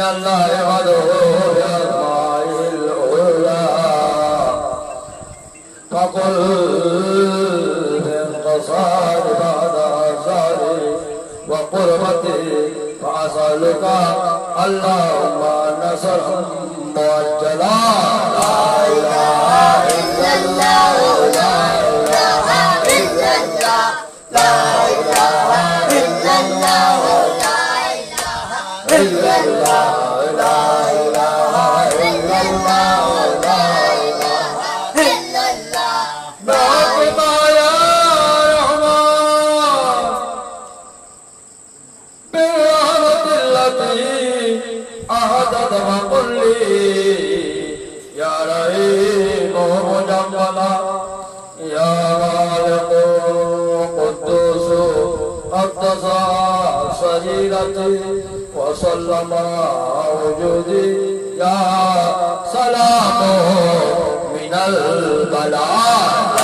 الله وادعوه بأسمائه العلى فقل بانقصار بعد آثاري وقربتي فأسألك اللهم نصرا مؤجلا قدس سجيرتي وسلم وجودي يا سلام من البلاء.